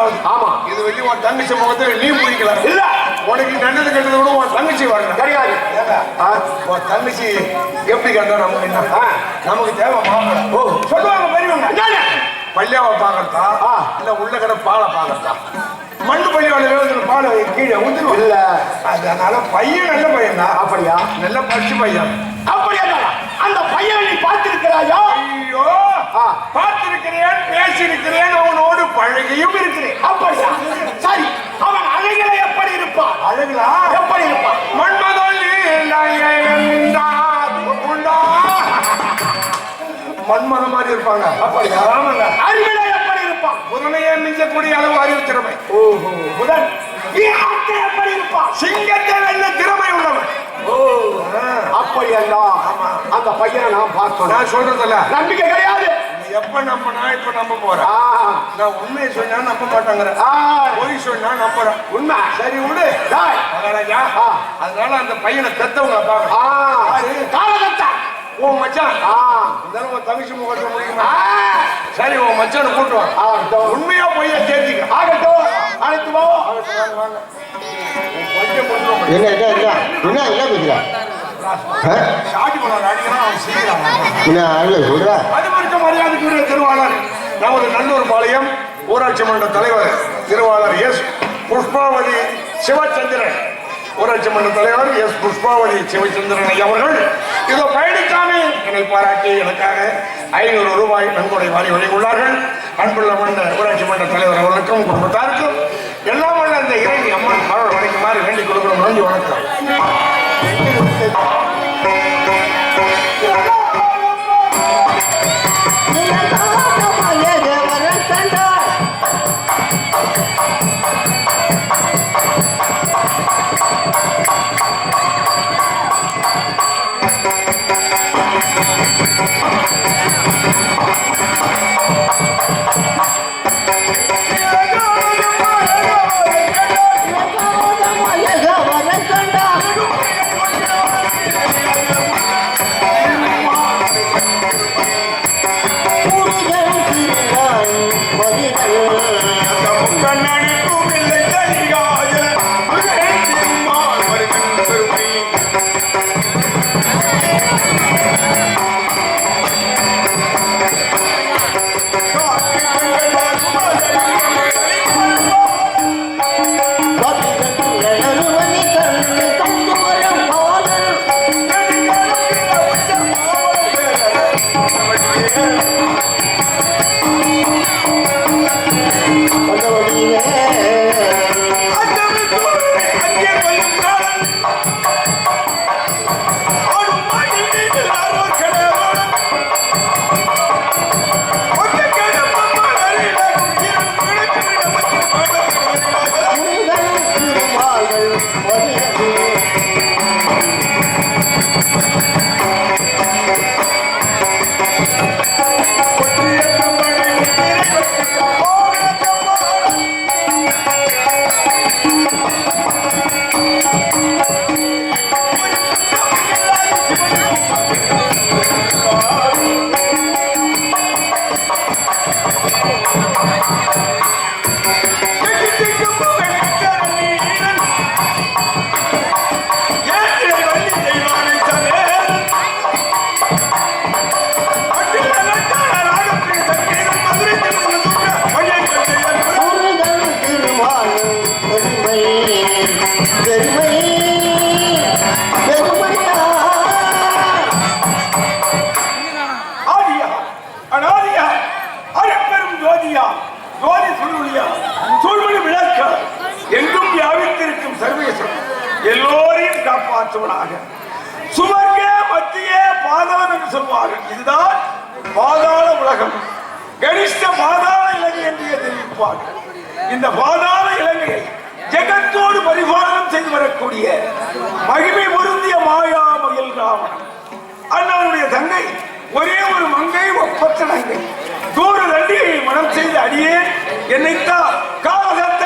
ஆகுது ஆமா. இது வரைக்கும் உன் தங்கச்சி முகத்துல நீ முடிக்கல. இல்ல. உனக்கு நல்லது கெட்டது கூட உன் தங்கச்சி வரணும் கிடையாது. உன் தங்கச்சி எப்படி கண்டா நமக்கு என்ன. நமக்கு தேவை மாம்பழம். ஓ. சொல்லுவாங்க பெரியவங்க? பள்ளியாவை பார்க்கறதா? ஆ. இல்ல உள்ள கடை பாலை பார்க்கறதா? மண்ணு பள்ளியோட வேகத்துல பாலை கீழே ஊத்துருவோம் இல்ல. அதனால பையன் நல்ல பையன் தான் அப்படியா? நல்ல பச்சு பையன். அப்படியா அந்த பையனை நீ பார்த்திருக்கிறாயா? ஐயோ. பார்த்திருக்கிறேன் பேசியிருக்கிறேன் அவனோடு பழகியும் இருக்கிறேன். அப்படியா? சரி அவன் அழகில எப்படி இருப்பான்? அழகுலா? எப்படி இருப்பான்? உண்டா? மன்மத மாதிரி இருப்பாங்க. அப்படியா? அறிவில எப்படி இருப்பான்? புதுமையை மிஞ்சக்கூடிய அளவு அறிவு திறமை ஓஹோ புதன் எப்படி இருப்பான்? சிங்கத்தை வெல்ல திறமை உள்ளவன்? ஓ அப்படியெல்லாம் அந்த பையனை நான் பார்க்கணும் நான் சொல்றதில்ல. நம்பிக்கை கிடையாது. நீ எப்ப நம்பினா இப்ப நம்ப போற? ஆ, நான் உண்மையை சொன்னா நம்ப மாட்டாங்கிற. ஆ, பொய் சொன்னா நம்புறேன். உண்மை. சரி விடு. மகாராஜா ஆ. அதனால அந்த பையனை ஆ, காலகத்தா உன் மச்சான். ஆ, இருந்தாலும் உன் தங்கச்சி முகத்துல முடியுமா? ஆ, சரி உன் மச்சானை கூட்டு வா. ஆகட்டும் உண்மையா பொய்யா தெரிஞ்சுக்க. ஆகட்டும். அழைத்து வாங்க. என்ன என்ன என்ன? என்ன என்ன மரியாதைக்குரிய திருவாளர் நமது நல்லூர் பாளையம் ஊராட்சி மன்ற தலைவர் திருவாளர் எஸ் புஷ்பாவதி சிவச்சந்திரன் ஊராட்சி மன்ற தலைவர் எஸ் புஷ்பாவதி சிவச்சந்திரன் அவர்கள் இதோ பயணித்தாமே என்னை பாராட்டி எனக்காக ஐநூறு ரூபாய் நன்கொடை வாரி வழங்கியுள்ளார்கள் அன்புள்ள மன்ற ஊராட்சி மன்ற தலைவர் அவர்களுக்கும் குடும்பத்தாருக்கும் எல்லாம் வல்ல அந்த இறைவி அம்மன் மகள் வணங்குமாறு வேண்டிக் கொடுக்கிறோம் நன்றி வணக்கம் ஆதியா எல்லோரையும் காப்பாற்றுவனாக. சுவர்க்க மத்திய பாதாளம் என்று சொல்வார்கள். இதுதான் பாதாள உலகம். கனிஷ்ட பாதாள இலங்கை என்று தெரிவிப்பார்கள். இந்த பாதாள இலங்கையை ஜெகத்தோடு பரிபாலனம் செய்து வரக்கூடிய மகிமை பொருந்திய மாயா மயில் ராவணன். அண்ணனுடைய தங்கை ஒரே ஒரு மங்கை ஒப்பற்ற நங்கை தூர தண்டியை மனம் செய்து அடியே என்னைத்தான் காலசத்தன்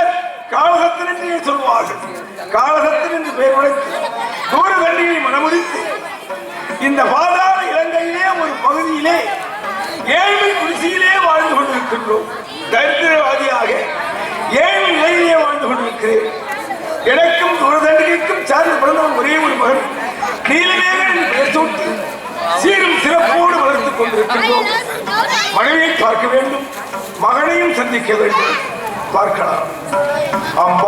காலகத்தில் என்று சொல்வார்கள். காலகத்தில் என்று பெயர் உழைத்து தூர தண்டியை மனமுறித்து இந்த பாதாள இலங்கையிலே ஒரு பகுதியிலே ஏழ்மை குடிசையிலே வாழ்ந்து கொண்டிருக்கின்றோம். தரித்திரவாதியாக ஏழ்மை நிலையிலே வாழ்ந்து கொண்டிருக்கிறேன். எனக்கும் தூரதண்டிக்கும் சார்ந்து பிறந்தவன் ஒரே ஒரு மகன். நீலமேகன் பெயர் சூட்டி சீரும் சிறப்போடு வளர்த்துக் கொண்டிருக்கின்றோம். மனைவியை பார்க்க வேண்டும். மகனையும் சந்திக்க வேண்டும். पर खड़ा। हम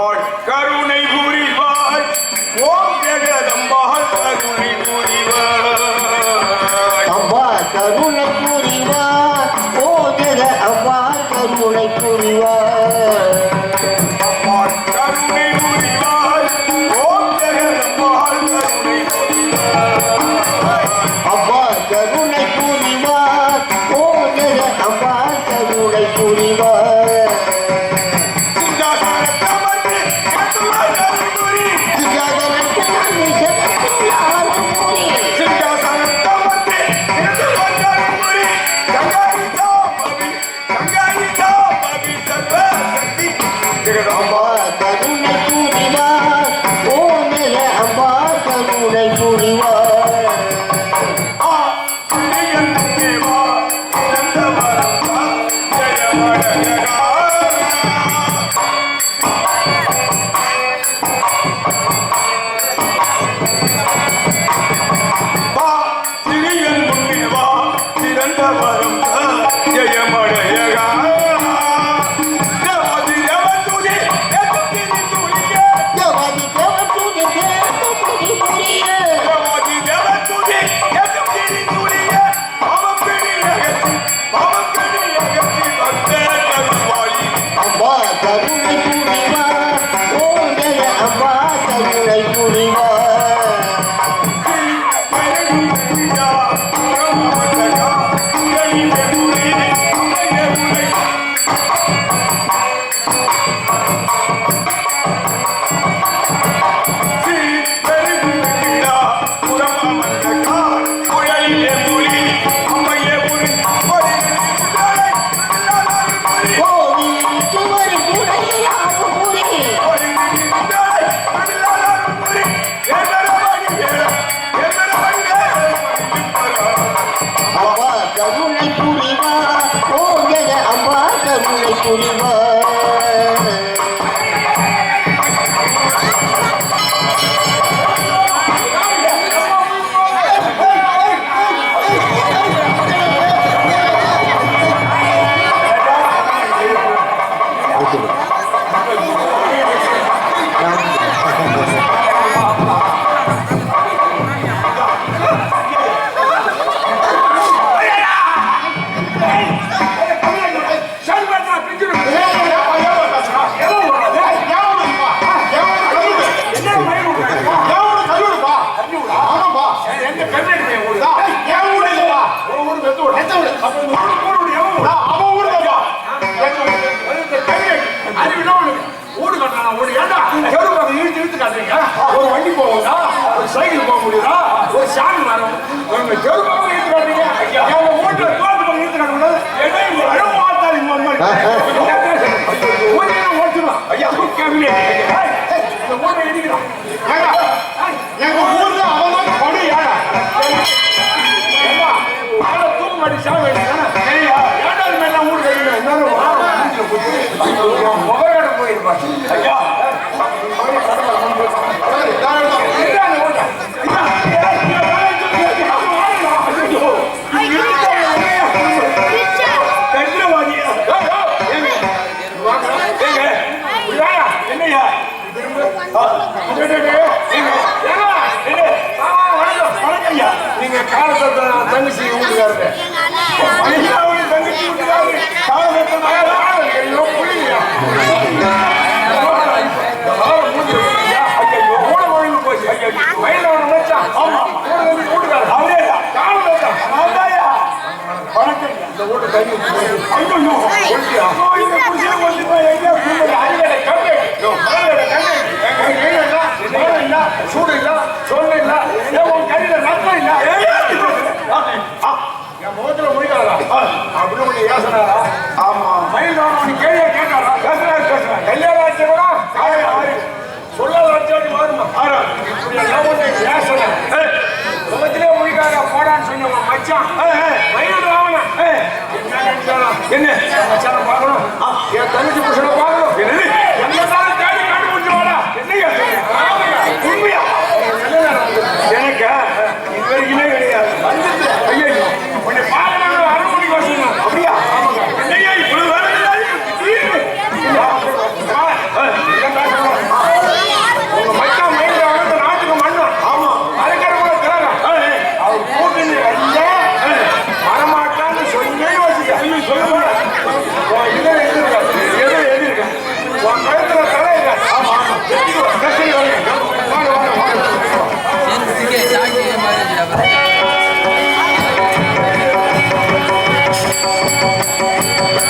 करू नहीं भूरी बात சாப்பாடு சாப்பாடு முகரோட போயிருப்பான் ஐயா நீங்க காலத்தை தங்கச்சி வீட்டுக்காரங்க வயல்ல ஒண்ணு ஐயோ ஐயோ இந்த குடிசை கொண்டு போய் எங்கேயா அறிவேலை கம்பெனி என்ன?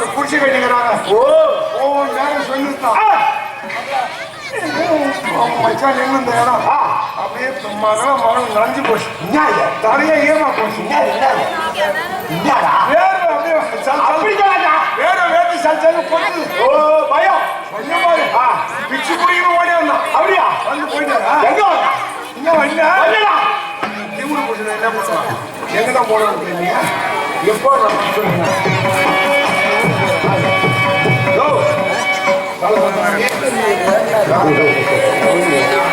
ஒரு குடிசை கட்டிக்கிறாங்க ஓ. ஒவ்வொரு நேரம் சொல்லிருந்தான் மச்சான் நின்று இந்த இடம். அப்படியே மகன் மகன் நனைஞ்சு போச்சு. தரையே ஈரமா போச்சு. வேர்வை அப்படியே சல் அப்படி சல். சொல்லாதா வேர்வை வேர்த்து சல் சல் கொண்டு ஓ பயம். கொஞ்சம் பாரு. பிச்சு குடிக்கிற ஓடி வந்தான் அப்படியா? வந்து போயிட்டாரா எங்க இங்க வந்தா போச்சு என்ன எப்போ நான் சொல்லுங்க என்னடா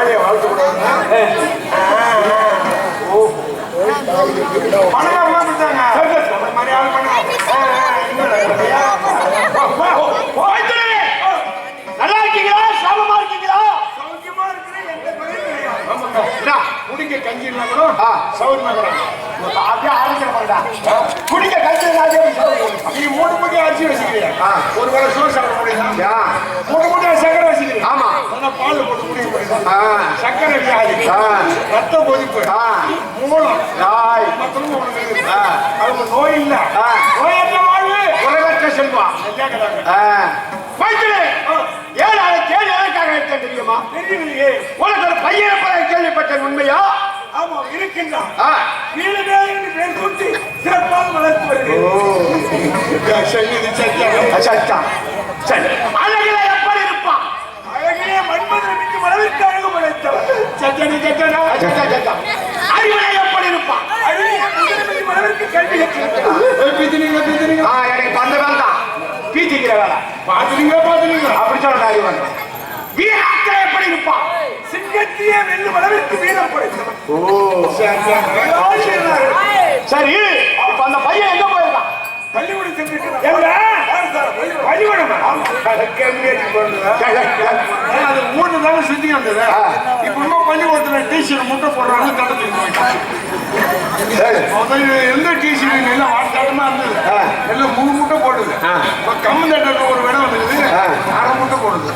ஏழைய வாழ்த்து கூடாதுன்னா பணக்காரலாம் கொடுத்தாங்க. அந்த மாதிரி ஆள் பண்ணுங்க. குடிக்க கஞ்சி இருந்தா கூட சௌக்கியமா இருக்கிறாங்க அப்படியே ஆரம்பிக்கிற பாருடா. குடிக்க கழிச்சு நீ மூணு மூட்டை அரிசி வச்சுக்கிறீங்க ஒரு வேளை சோறு சாப்பிட முடியுதா? மூணு மூட்டை சக்கரை வச்சுக்கிறீங்க ஆமா. பால் போட்டு குடிக்க முடியுதா? சக்கரை வியாதி. ரத்த கொதிப்பு. மூலம். இருக்குது. ஆ. அவங்க நோய் இல்ல. ஆ. நோயற்ற வாழ்வு. குறைவற்ற செல்வா மைத்திரி ஏழு கேள்வி எதற்காக எடுத்தேன் தெரியுமா? தெரியலையே உனக்கு ஒரு பையன் இருப்பதை கேள்விப்பட்டேன் உண்மையா? ஆமா இருக்கின்றான். ஆ. நீலவேலி பேர் சுட்டி சிறப்பாக வளர்த்து வருகிறேன். சத்தா சரி. அழகில எப்படி இருப்பான்? அழகிலே மிக்க அளவிற்கு அழகு படைத்தவர் சத்தனி சத்தனா சத்தா சத்தா அறிவில எப்படி இருப்பான்? முதலமைச்சர் அளவிற்கு கல்வி கற்றிருக்கிறார் பிதினீங்க பிதினீங்க ஆ எனக்கு வேலை தான் பீத்திக்கிற வேலை பாத்துறீங்க பாத்துறீங்க அப்படி சொல்ற அறிவன் வீராக்கள் எப்படி இருப்பான் சிங்கத்தையே வெல்லும் அளவிற்கு வீரம் படைத்தவர் ஓ. சரி இப்ப அந்த பையன் எங்க போயிருக்கான் பள்ளிக்கூடம் அது மூணு தானே சுத்தி வந்தது இப்ப இன்னும் பள்ளிக்கூடத்துல டீச்சர் முட்டை போடுறாங்க முதல்ல எந்த டீச்சர் எல்லாம் இருந்தது. எல்லாம் மூணு முட்டை போடுது. இப்ப கம்மு தட்டத்துல ஒரு விடம் வந்தது. ஆ. அரை முட்டை போடுது.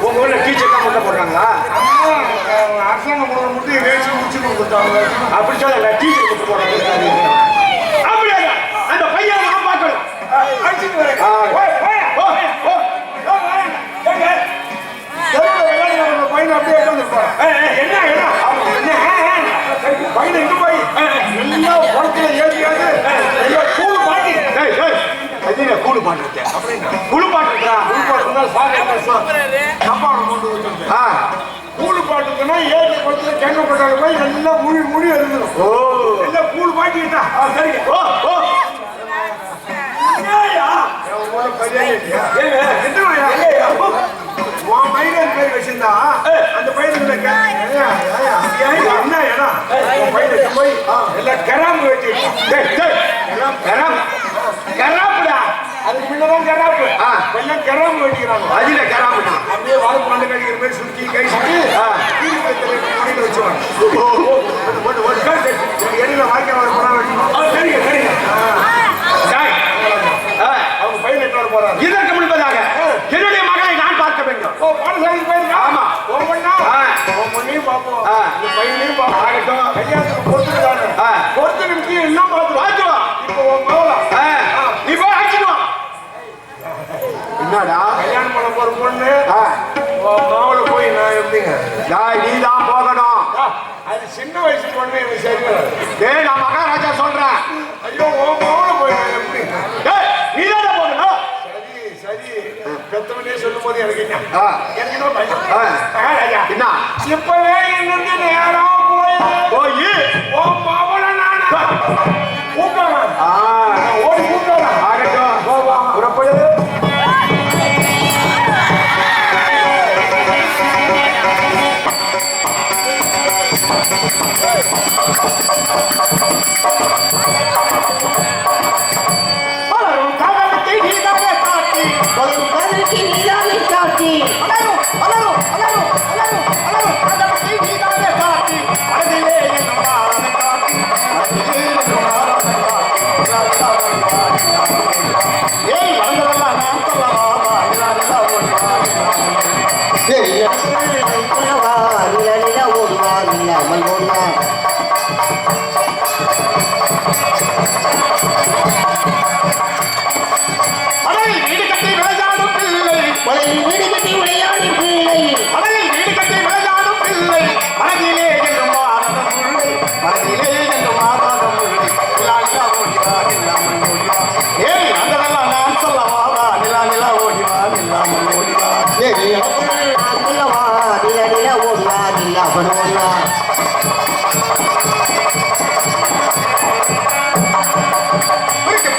உங்க ஊர்ல டீச்சர் தான் முட்டை போடுறாங்களா? அரசாங்கம் போடுற முடிச்சு கொடுத்தாங்க அப்படி சொல்லல டீச்சர் முட்டை போடுறாங்க அப்படியா அந்த பையன் நான் பார்க்கணும் அடிச்சுட்டு வரேன் ஆ. அப்படியே உட்கார்ந்திருப்பான். என்ன என்ன ஆமா, என்ன ஏய், ஏய். பையனை எங்க போய் எல்லாம் குளத்துல ஏற்றியாது எல்லாம் கூழ் மாட்டி டேய் டேய் ஐயா கூடு பாட்டுட்டேன் அப்படின்னா குழு பாட்டுடா கூழ் பாட்டுனா சாக சாப்பாடு கொண்டு வச்சிருந்தேன் ஆ கூழ் பாட்டுக்குன்னா ஏழு குளத்துல கெங்க போட்டாங்க போய் எல்லாம் முழி முழி இருந்துடும் ஓ எல்லாம் கூழ் மாட்டிக்கிட்டா ஆ, சரிங்க ஓ ஓ உன் பையன் பேர் வச்சிருந்தா, அந்த பையனுக்கு என்ன இடம்? உன் பையனுக்கு போய் எல்லாம் விட்டான். டேய் டேய் கரம் கராப்புடா அதுக்கு முன்னதான் கராம்பு. ஆ. இப்ப எல்லாம் கராம்பு வெட்டிக்கிறாங்க. அதில கராப்புடா அப்படியே வாழைப்பழம் மண்டை கடிக்கிற மாதிரி சுருக்கி, கை ஓட்டு, ஓட்டு. சரி, சரி. சரி, இடையில வாய்க்கால் வர போறான்னு வெட்டணும். சரிங்க, சரிங்க. டேய் ஆ, அவங்க போறாங்க இதற்கு முன்பதாக என்னுடைய மகளை நான் பார்க்க வேண்டும் ஓ, பாடசாலைக்கு போயிருக்கா? ஆமா. உன் பொண்ணையும் பார்ப்போம். இந்த பையனையும் பார்ப்போம். ஆகட்டும். கல்யாணத்துக்கு பொறுத்துக்கிறாங்க. ஆ. பொறுத்து நிறுத்தி எல்லாம் பார்த்துருவோம். பார்த்து வா இப்போ? ஆ, நீ போய் வா என்னடா கல்யாணம் பண்ண போற பொண்ணு ஆ, உன் எப்படிங்க டேய் நீ தான் போகணும் அது சின்ன வயசு பொண்ணு எனக்கு சரி நான் மகாராஜா சொல்றேன் ஐயோ மகனை போய் எப்படி டேய் நீ தான் போகணும் சரி சரி பெத்தவனே சொல்லும் போது எனக்கு என்ன எனக்கு என்ன இப்பவே நேரம் போய் போய் உன் நான் கூப்பிடுறேன் ஓடி கூப்பிடுறேன் ஆகட்டும்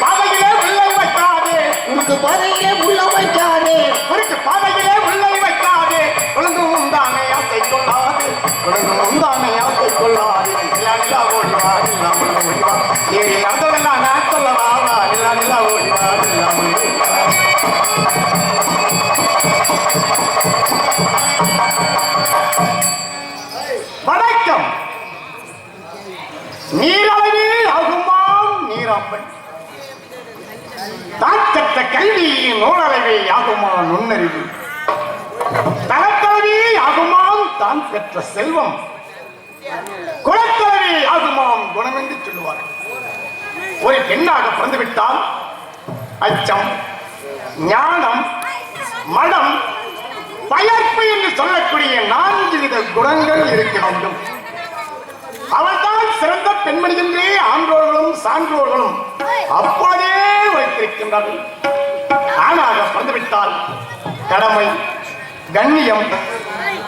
பாதையிலே உள்ளை வைக்காதே. உனக்கு பாதையிலே உள்ள வைக்காதே. உனக்கு உள்ளை உந்தானே ஆசை கொள்ளாதே. ஒழுங்கும் உந்தானே ஆசை கொள்ளாதே. நிலா நிலா ஓடிவா நில்லாமல் ஓடிவா ஏய் அந்ததெல்லாம் நான் சொல்லவா? நிலா நிலா ஓடிவா நில்லாமல் ஓடிவா வணக்கம். நீரளவில் ஆகுமாம் நீராப்பன் தான் கற்ற கல்வி நூலளவே ஆகுமா நுண்ணறிவு. தனத்தளவே ஆகுமாம் தான் பெற்ற செல்வம். குலத்தளவே ஆகுமாம் குணம் என்று சொல்லுவார். ஒரு பெண்ணாக பிறந்துவிட்டால் அச்சம் ஞானம் மனம் பயர்ப்பு என்று சொல்லக்கூடிய நான்கு வித குணங்கள் இருக்க வேண்டும். அவள்தான் சிறந்த பெண்மணி என்றே ஆன்றோர்களும் சான்றோர்களும் அப்போதே வைத்திருக்கின்றார்கள் ஆணாக வந்துவிட்டால் கடமை கண்ணியம்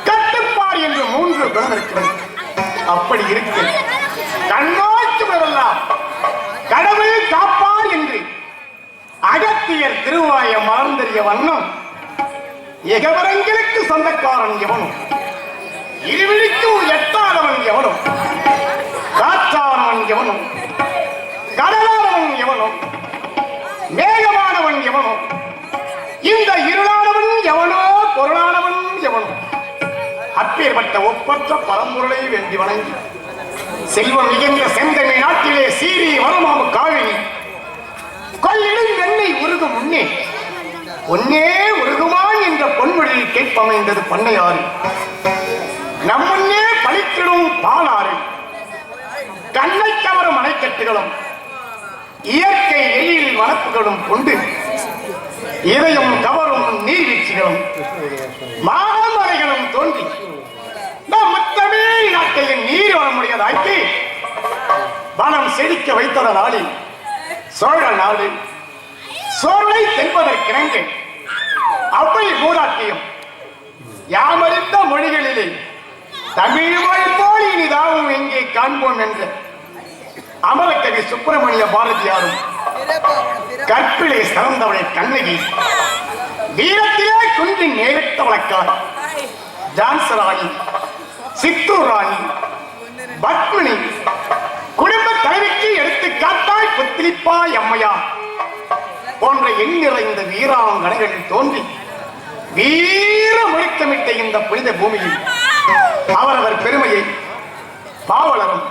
கட்டுப்பாடு என்று மூன்று குணம் இருக்கிறது. அப்படி இருக்கு. கண்ணோச்சு வரலாம் கடவுள் காப்பார் என்று அகத்தியர் திருவாய மறந்தறிய வண்ணம் எகவரங்களுக்கு சொந்தக்காரன் எவனும்? இருவிழிக்கும் எட்டாதவன் எவனும்? காற்றானவன் எவனும்? கடலானவன் எவனும்? மேகமானவன் எவனும்? இந்த இருளானவன் எவனோ பொருளானவன் எவனும்? அப்பேற்பட்ட ஒப்பற்ற பரம்பொருளை வேண்டி வணங்கி செல்வம் மிகுந்த செந்தமிழ் நாட்டிலே சீரி வருமாம் காவிரி கொள்ளிடும் வெண்ணை உருகும் முன்னே பொன்னே உருகுமான் என்ற பொன்மொழியில் கேட்பமைந்தது பண்ணையாறு. நம்முன்னே பழித்திடும் பாலாறு. கண்ணை கவரும் அணைக்கட்டுகளும். இயற்கை எழில் வனப்புகளும் கொண்டு இதயம் கவரும் நீர்வீழ்ச்சிகளும். மாமலைகளும் தோன்றி. நம் முத்தமே நாட்டையின் நீர் வரமுடியதாக்கி வனம் செழிக்க வைத்ததனாலே சோழ நாடு சோழை தென்பதற்கிணங்கள் அவை கூடாக்கியம் யாமறிந்த மொழிகளிலே தமிழ் மொழி போல் இனிதாவும் எங்கே காண்போம் என்ற அமரக்கவி சுப்பிரமணிய பாரதியாரும் கற்பிலே சிறந்தவளை கண்ணகி வீரத்திலே குன்றின் நேரிட்ட வழக்கார். ஜான்சராணி சித்தூர் ராணி பத்மினி குடும்ப தலைவிக்கு எடுத்து காத்தாய் புத்திரிப்பாய் அம்மையா போன்ற எண் நிறைந்த வீராங்கனைகளில் தோன்றி வீர முழக்கமிட்ட இந்த புனித பூமியில் அவரவர் பெருமையை பாவலரும்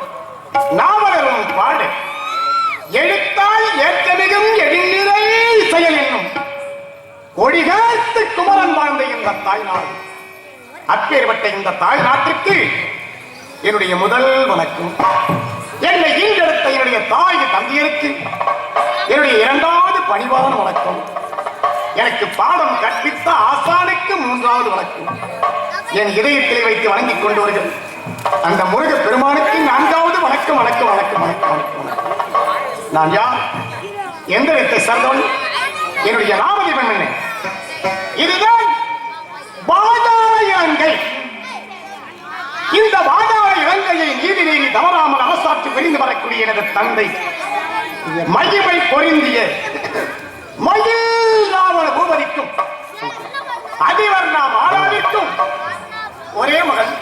நாவலரும் பாடு. எழுத்தால் ஏற்றமிகும் எழில்நிறை செயல் என்னும் கொடிகாத்து குமரன் வாழ்ந்த இந்த தாய்நாடு. அப்பேற்பட்ட இந்த தாய் நாட்டிற்கு என்னுடைய முதல் வணக்கம். என்னை ஈண்டெடுத்த என்னுடைய தாய் தந்தையருக்கு என்னுடைய இரண்டாவது பணிவான வணக்கம். எனக்கு பாடம் கற்பித்த ஆசானுக்கு மூன்றாவது வழக்கு. என் இதயத்திலே வைத்து வணங்கிக் கொண்டு வருகிறது அந்த முருக பெருமானுக்கு நான்காவது வணக்கம் வணக்கம் வணக்கம் வணக்கம் வணக்கம். நான் யார்? எந்த இடத்தை சார்ந்தவன்? என்னுடைய நாமதீபம் என்ன? இதுதான் பாதாள இலங்கை. இந்த பாதாள இலங்கையை நீதி நீதி தவறாமல் அரசாட்சி பிரிந்து வரக்கூடிய எனது தந்தை. மகிமை பொருந்திய மயில் பூபதிக்கும் அதிவர்ணா மாலாவிற்கும் ஒரே மகன்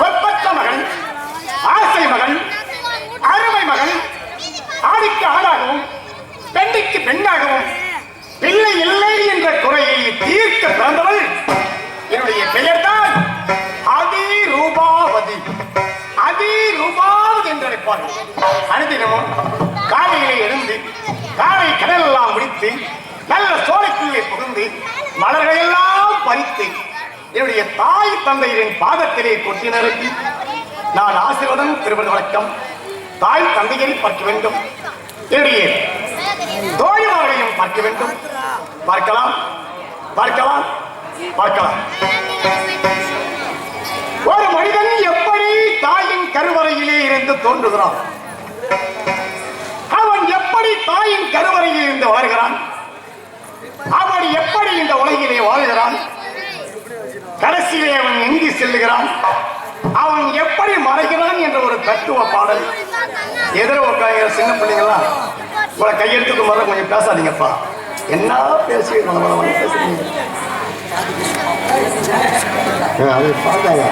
ஒப்பற்ற மகன் ஆசை மகன் அருமை மகன் ஆடிக்கு ஆளாகவும் பெண்ணுக்கு பெண்ணாகவும் பிள்ளை இல்லை என்ற குறையை தீர்க்க பிறந்தவள் என்னுடைய பெயர்தான் அதி ரூபாவதி அதி ரூபாவதி என்று அழைப்பார்கள். அனுதினமும் காலையிலே எழுந்து காலை கடலெல்லாம் முடித்து நல்ல சோலைக்குள்ளே புகுந்து மலர்களெல்லாம் பறித்து என்னுடைய தாய் தந்தையரின் பாதத்திலே கொட்டி நிறுத்தி நான் ஆசீர்வாதம் திருவன் வழக்கம். தாய் தந்தையை பார்க்க வேண்டும். என்னுடைய தோழிமார்களையும் பார்க்க வேண்டும். பார்க்கலாம். பார்க்கலாம். பார்க்கலாம். ஒரு மனிதன் எப்படி தாயின் கருவறையிலே இருந்து தோன்றுகிறான்? அவன் எப்படி தாயின் கருவறையில் இருந்து வளர்கிறான் அவன் எப்படி இந்த உலகிலே வாழ்கிறான்? கடைசியிலே அவன் எங்கு செல்லுகிறான்? அவன் எப்படி மறைகிறான் என்ற ஒரு தத்துவ பாடல். எதிர உட்காந்து சின்ன பிள்ளைங்களா? உங்களை கையெழுத்துக்கு முதல்ல கொஞ்சம் பேசாதீங்கப்பா. என்ன பேசி பேசுறீங்க அதை பார்த்தாங்க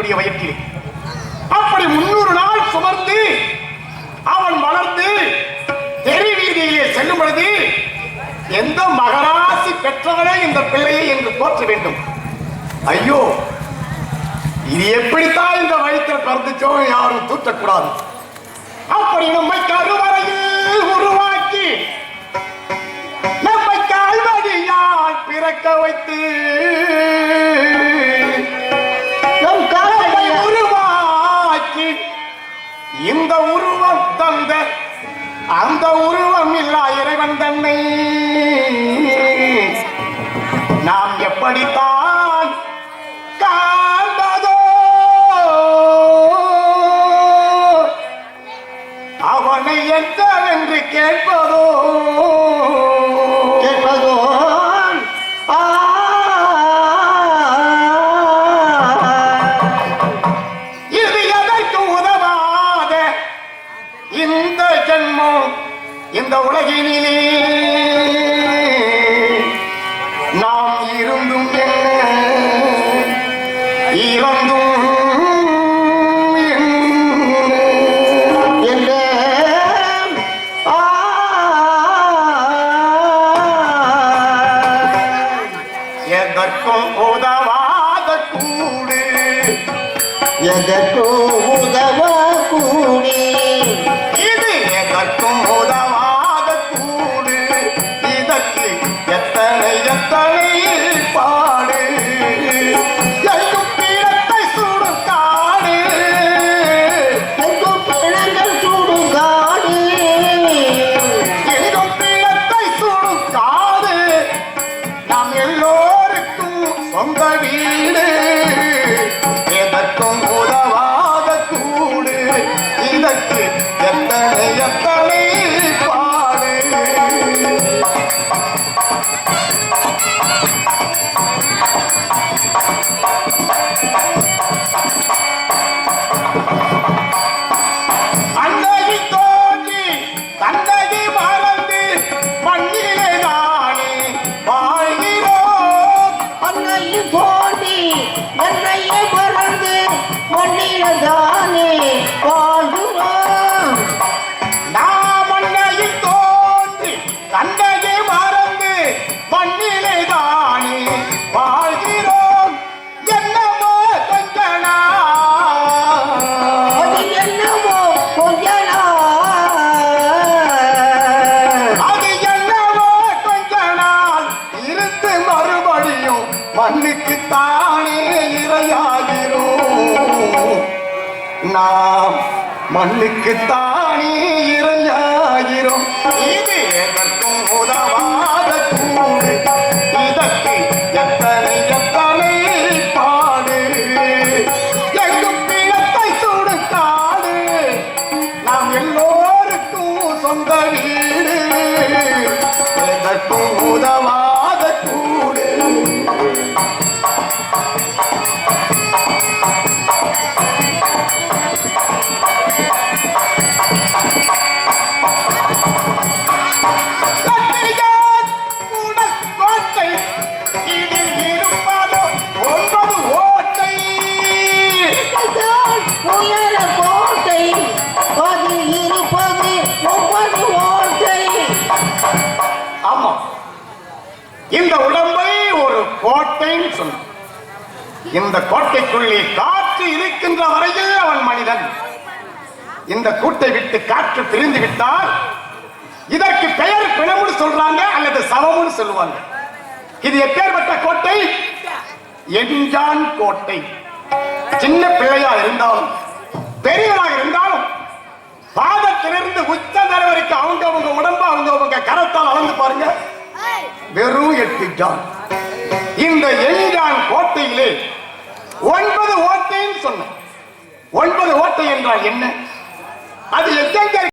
என்று வயிற்றில். அப்படி முன்னூறு நாள் சுமர்ந்து அவன் வளர்ந்து தெரு வீதியிலே செல்லும் பொழுது எந்த மகராசி பெற்றவனே இந்த பிள்ளையை என்று போற்ற வேண்டும். ஐயோ இது எப்படித்தான் இந்த வயிற்றில் பிறந்துச்சோ யாரும் தூற்றக்கூடாது. அப்படி நம்மை கருவறையில் உருவாக்கி நம்மை கல்வதியால் பிறக்க வைத்து அந்த உருவம் இல்லா இறைவன் தன்னை. நாம் எப்படித்தான் கா இந்த உலகினிலே நாம் இருந்தும் இறந்தும் எதற்கும் உதவாத கூடு. எதற்கு இரையாகிறோம் நாம் மண்ணுக்கு தானே இரையாகிறோம் இது எதற்கும் உதவாத கூடு இதற்கு எத்தனை எத்தனை பாடு. எங்கும் பிணத்தை நாம் எல்லோருக்கும் சொந்த வீடு. எதற்கும் கோட்டைன்னு சொன்ன இந்த கோட்டைக்குள்ளே காற்று இருக்கின்ற வரையில் அவன் மனிதன். இந்த கூட்டை விட்டு காற்று பிரிந்து விட்டால் இதற்கு பெயர் பிணம்னு சொல்றாங்க அல்லது சவம்னு சொல்லுவாங்க. இது எப்பேற்பட்ட கோட்டை? எஞ்சான் கோட்டை. சின்ன பிள்ளையா இருந்தாலும் பெரியவராக இருந்தாலும் பாதத்திலிருந்து உச்ச தர வரைக்கும் அவங்க அவங்க உடம்பு அவங்க அவங்க கரத்தால் அளந்து பாருங்க. வெறும் எட்டு ஜான். இந்த எஞ்சான் கோட்டையிலே ஒன்பது ஓட்டைன்னு சொன்னேன். ஒன்பது ஓட்டை என்றால் என்ன? அது எங்கெங்க